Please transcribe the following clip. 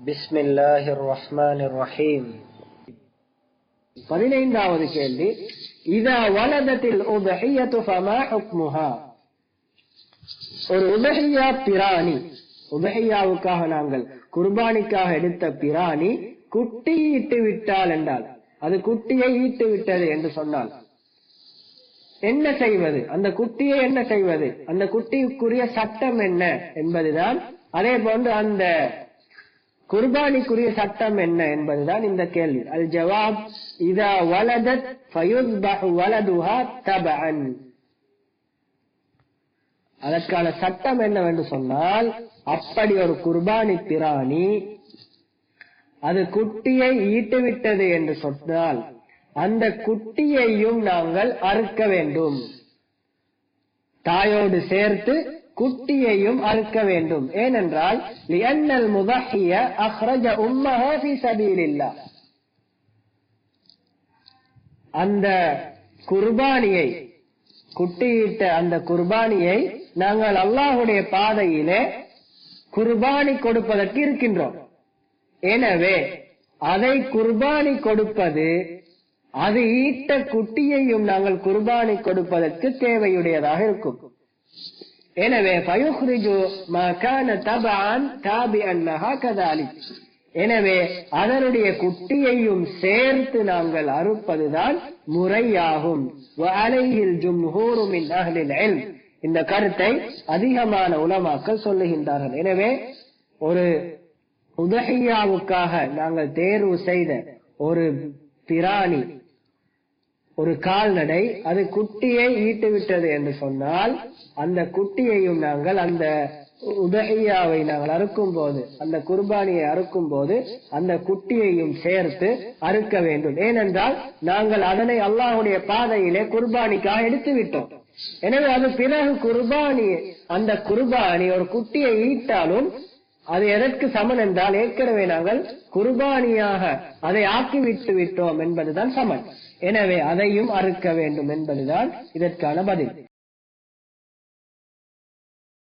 بسم الله الرحمن الرحيم பதினைந்தாவது கேள்வி இதா வலதத்தில் உதஹியத்து ஃபமா ஹுக்முஹா ஒரு உதஹியா பிராணி உதஹியாவுக்காக நாங்கள் குர்பானிக்காக எடுத்த பிராணி குட்டி ஈட்டு விட்டால் என்றால் அது குட்டியை ஈட்டு விட்டது என்று சொன்னால் என்ன செய்வது அந்த குட்டியை என்ன செய்வது அந்த குட்டிக்குரிய சட்டம் என்ன என்பதுதான் அதே போன்று அந்த குர்பானிக்குரிய சட்டம் என்ன என்பதுதான் இந்த கேள்வி. அல் ஜவாப் இதா வலதத் வலதுஹா தபன் அதற்கான சட்டம் என்னவென்று சொன்னால் அப்படி ஒரு குர்பானி பிராணி அது குட்டியை ஈட்டுவிட்டது என்று சொன்னால் அந்த குட்டியையும் நாங்கள் அறுக்க வேண்டும். தாயோடு சேர்த்து குட்டியையும் அறுக்க வேண்டும். ஏனென்றால் லியன்னல் முதஹிய அஹ்ரஜ உம்மஹா அந்த குர்பானியை குட்டியிட்ட அந்த குர்பானியை நாங்கள் அல்லாஹுடைய பாதையிலே குர்பானி கொடுப்பதற்கு இருக்கின்றோம். எனவே அதை குர்பானி கொடுப்பது அது ஈட்ட குட்டியையும் நாங்கள் குர்பானி கொடுப்பதற்கு தேவையுடையதாக இருக்கும். எனவே பயோஹ்ரிஜு மகான தபான் தாபி தாபிஅன் எனவே அதனுடைய குட்டியையும் சேர்த்து நாங்கள் அறுப்பதுதான் முறையாகும். வஅலைஹில் இந்த கருத்தை அதிகமான உலமாக்கள் சொல்லுகின்றார்கள். எனவே ஒரு உதகையாவுக்காக நாங்கள் தேர்வு செய்த ஒரு பிராணி ஒரு கால்நடை அது குட்டியை ஈட்டுவிட்டது என்று சொன்னால் அந்த குட்டியையும் நாங்கள் அந்த உதகையாவை நாங்கள் அறுக்கும் போது அந்த குர்பானியை அறுக்கும் போது அந்த குட்டியையும் சேர்த்து அறுக்க வேண்டும். ஏனென்றால் நாங்கள் அதனை அல்லாஹுடைய பாதையிலே குர்பானிக்காக எடுத்து விட்டோம் எனவே அது பிறகு குர்பானி அந்த குர்பானி ஒரு குட்டியை ஈட்டாலும் அது எதற்கு சமன் என்றால் ஏற்கனவே நாங்கள் குர்பானியாக அதை ஆக்கி விட்டு விட்டோம் என்பதுதான் சமன். எனவே அதையும் அறுக்க வேண்டும் என்பதுதான் இதற்கான பதில்.